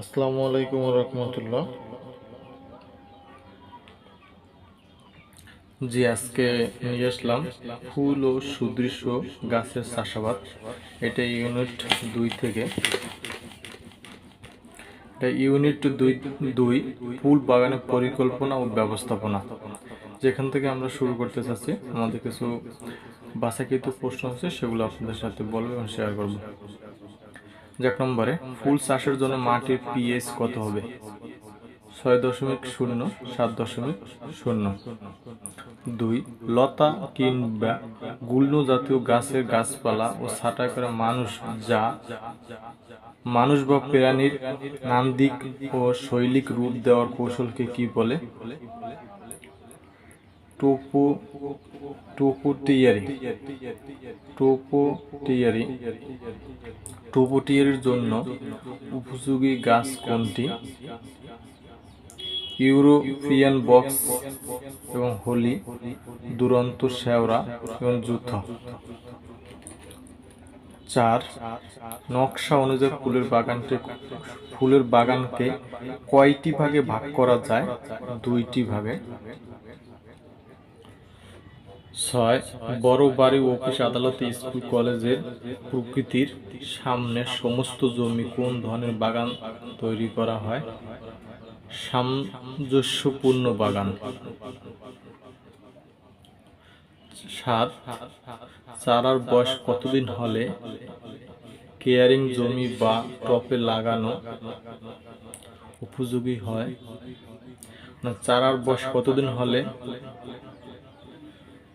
আসসালামু আলাইকুম রহমতুল্লাহ। জি, আজকে নিয়ে আসলাম ফুল ও সুদৃশ্য গাছের চাষাবাদ। এটা ইউনিট দুই থেকে। এটা ইউনিট দুই দুই ফুল বাগানের পরিকল্পনা ও ব্যবস্থাপনা। যেখান থেকে আমরা শুরু করতে চাচ্ছি, আমাদের কিছু বাসাকৃত প্রশ্ন আছে, সেগুলো আপনাদের সাথে বলব এবং শেয়ার করব। এক নম্বরে, ফুল চাষের জন্য মাটির পিএইচ কত হবে? ছয় দশমিক শূন্য, সাত দশমিক শূন্য। দুই, লতা, কিংবা গুল্ম জাতীয় গাছের গাছপালা ও ছাঁটাই করে মানুষ যা মানুষ বা প্রাণীর নান্দিক ও শৈলিক রূপ দেওয়ার কৌশলকে কি বলে? টোপো টোপোটিয়ারি টোপোটিয়ারি টোপোটিয়ারির জন্য উপযোগী গাছ কোনটি? ইউরোপিয়ান বক্স এবং হোলি, দুরন্ত শেওড়া এবং যুদ্ধ। চার, নকশা অনুযায়ী ফুলের বাগানটি ফুলের বাগানকে কয়টি ভাগে ভাগ করা যায়? দুইটি ভাগে। ছয় বড় বাড়ি অফিস আদালত স্কুল কলেজের প্রকৃতির সামনে সমস্ত জমি কোন ধরনের বাগান তৈরি করা হয়? সামঞ্জস্যপূর্ণ বাগান। সাত, চারার বয়স কতদিন হলে? কেয়ারিং জমি বা টপে লাগানো উপযোগী হয়? চারার বয়স কতদিন হলে?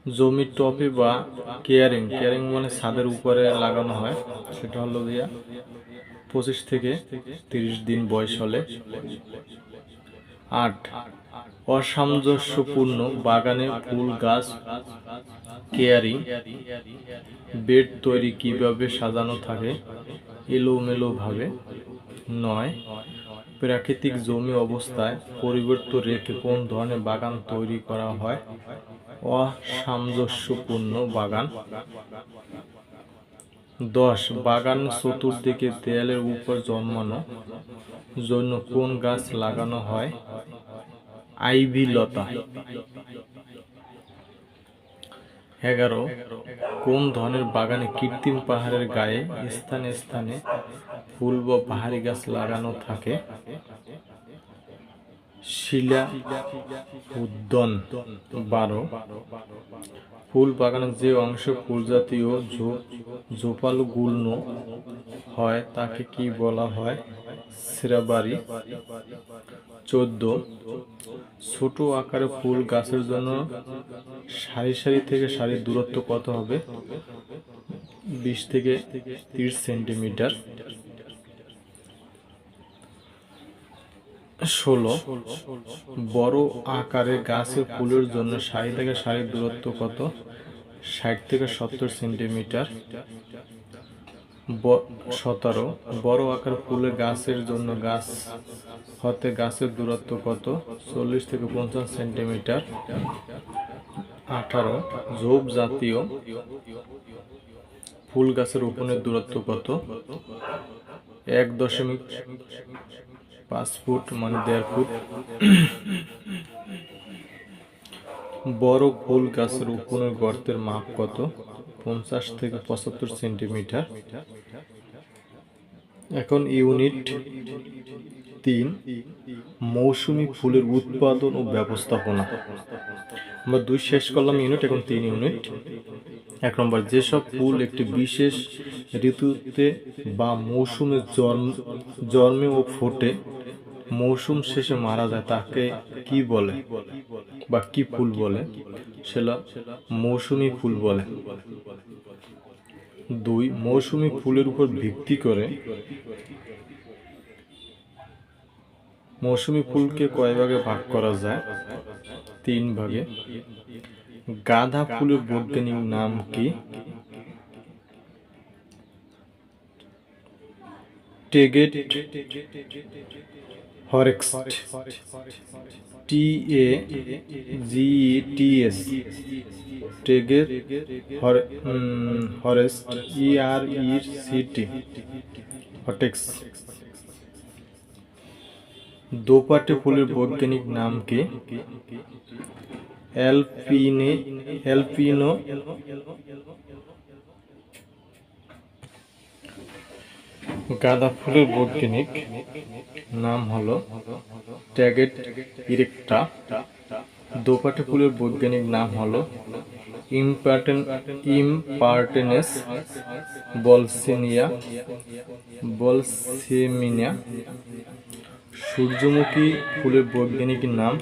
জমির টপে বা কেয়ারিং কেয়ারিং মানে ছাদের উপরে লাগানো হয়, সেটা হলো দিয়া পঁচিশ থেকে তিরিশ দিন বয়স হলে। আট, অসামঞ্জস্যপূর্ণ বাগানে ফুল গাছ, কেয়ারিং, বেড তৈরি কীভাবে সাজানো থাকে এলোমেলো ভাবে নয়, প্রাকৃতিক জমি অবস্থায় পরিবর্তন রেখে কোন ধরনের বাগান তৈরি করা হয় অসামঞ্জস্যপূর্ণ বাগান। দশ, বাগান চতুর্দিকে দেয়ালের উপর জন্মানো। জন্য কোন গাছ লাগানো হয়? আইভি লতা। এগারো, কোন ধরনের বাগানে কৃত্রিম পাহাড়ের গায়ে স্থানে স্থানে ফুল বা পাহাড়ি গাছ লাগানো থাকে? শিলা উদ্যান বারো। ফুল বাগানের যে অংশ ফুল জাতীয় জোপালো হয়, তাকে কি বলা হয়? সিরাবাড়ি চোদ্দ। ছোট আকারে ফুল গাছের জন্য সারি সারি থেকে সারির দূরত্ব কত হবে? বিশ থেকে তিরিশ সেন্টিমিটার। ষোলো। বড় আকারে গাছের ফুলের জন্য সারি থেকে সারির দূরত্ব কত? ষাট থেকে সত্তর সেন্টিমিটার। সতেরো। বড় আকার ফুলের গাছের জন্য গাছ, হতে গাছের দূরত্ব কত? চল্লিশ থেকে পঞ্চাশ সেন্টিমিটার। আঠারো। ঝোপ জাতীয় ফুল গাছের রোপণের দূরত্ব কত? এক দশমিক পাঁচ ফুট মানে দেড় ফুট। বড় ফুল গাছের রোপণের গর্তের মাপ কত? পঞ্চাশ থেকে পঁচাত্তর সেন্টিমিটার। এখন ইউনিট তিন, মৌসুমি ফুলের উৎপাদন ও ব্যবস্থাপনা। আমরা দুই শেষ করলাম ইউনিট, এখন তিন ইউনিট। এক নম্বর, যেসব ফুল একটি বিশেষ ঋতুতে বা মৌসুমে জন্ম, জন্মে ও ফোটে, মৌসুম শেষে মারা যায়, তাকে কি বলে বা কি ফুল বলে? সেটা মৌসুমি ফুল বলে। দুই, মৌসুমি ফুলের উপর ভিত্তি করে মৌসুমি ফুলকে কয় ভাগে ভাগ করা যায়? তিন ভাগে। গাঁদা ফুলের বৈজ্ঞানিক নাম কি? হরেক্স ই আর ই সি টি দোপাটি ফুলের বৈজ্ঞানিক নাম কি? অ্যালপিনে, অ্যালপিনো? গাঁদা ফুলের বৈজ্ঞানিক নাম হলো ট্যাগেট ইরেক্টা। দোপাটি ফুলের বৈজ্ঞানিক নাম হলো ইম্পার্টেন, ইম্পার্টেনেস বলসিনিয়া, বলসেমিনিয়া। সূর্যমুখী ফুলের বৈজ্ঞানিক নাম?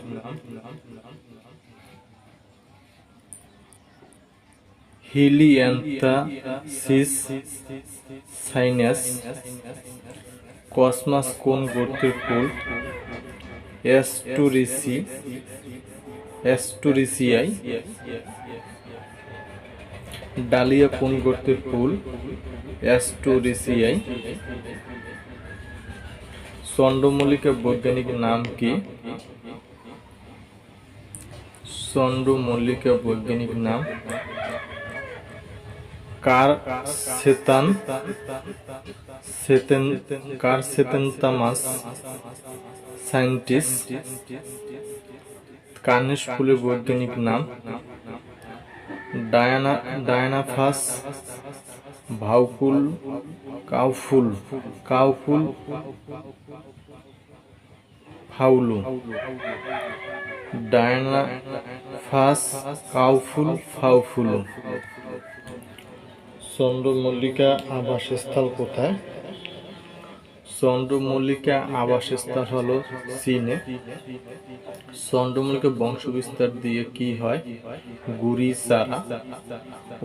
হিলিয়ান্থাসিস সাইনাস, কসমাস কোন গোত্রের ফুল? অ্যাস্টুরিসি, অ্যাস্টুরিসিয়াই। ডালিয়া কোন গোত্রের ফুল? অ্যাস্টুরিসিয়াই। চন্দ্রমল্লিকা বৈজ্ঞানিক নাম কি? চন্দ্রমল্লিকা বৈজ্ঞানিক নাম? কার সেতান সেতেন কার সেতেন্তামাস সায়েন্টিস্ট। কার্নেশ ফুলের বৈজ্ঞানিক নাম? ডায়ানা, ডায়ানাফাস। ভাউফুল কাউফুল কাউফুল ফাউলু ডায়না ফাস কাউফুল ফাউফুলু। চন্দ্রমল্লিকা আবাসস্থল কোথায়? চন্দ্রমল্লিকা আবাসস্থল হলো চীনে। চন্দ্রমল্লিকা বংশ বিস্তার দিয়ে কি হয়? গুড়ি, চারা।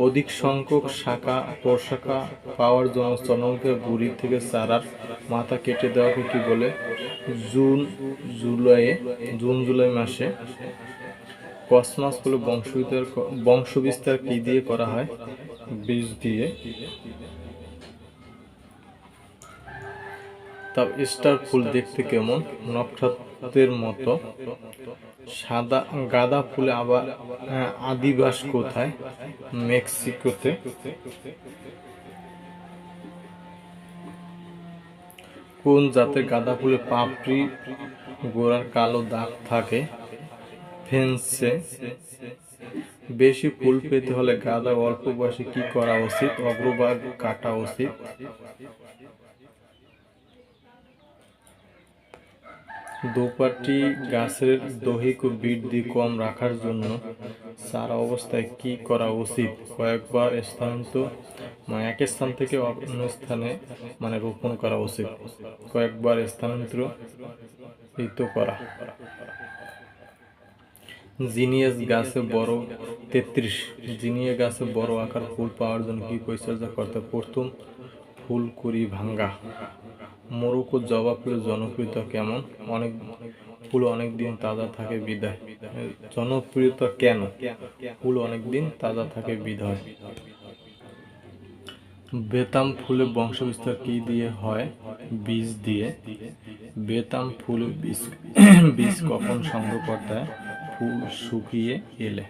অধিক সংখ্যক শাখা প্রশাখা পাওয়ার জন্য চন্দ্রমল্লিকা গুড়ি থেকে চারার মাথা কেটে দেওয়াকে কি বলে? জুন, জুলাইয়ে, জুন, জুলাই মাসে। কসমাস হলো বংশবিস্তার বংশবিস্তার কি দিয়ে করা হয়? বীজ দিয়ে। তা স্টার ফুল দেখতে কেমন? নক্ষত্রের মতো। সাদা গাঁদা ফুলে আবার আদিবাস কোথায়? মেক্সিকোতে। কোন জাতের গাঁদা ফুলে পাপড়ি গোড়ার কালো দাগ থাকে? ফেন্সে। বেশি ফুল পেতে হলে গাঁদা অল্প বয়সে কি করা উচিত? অগ্রভাগ কাটা উচিত? দোপাটি গাছের দৈহিক বৃদ্ধি কম রাখার জন্য চারা অবস্থায় কি করা উচিত? কয়েকবার স্থানান্তর মানে এক স্থান থেকে অন্য স্থানে মানে রোপণ করা উচিত। কয়েকবার স্থানান্তরিত করা। জিনিয়াস গাছে বড় তেত্রিশ। জিনিয়া গাছে বড় আকার ফুল পাওয়ার জন্য কি পরিচর্যা করতে প্রথম ফুল কুড়ি ভাঙ্গা। মোরক্কো জবা ফুলের জনপ্রিয়তা কেমন? অনেক ফুল অনেক দিন তাজা থাকে বিদায়। জনপ্রিয়তা কেন? ফুল অনেক দিন তাজা থাকে বিদায়। বেতাম ফুলের বংশবিস্তার কি দিয়ে হয়? বীজ দিয়ে। বেতাম ফুলের বীজ বীজ কখন সংগ্রহ করতে ফুল শুকিয়ে এলে?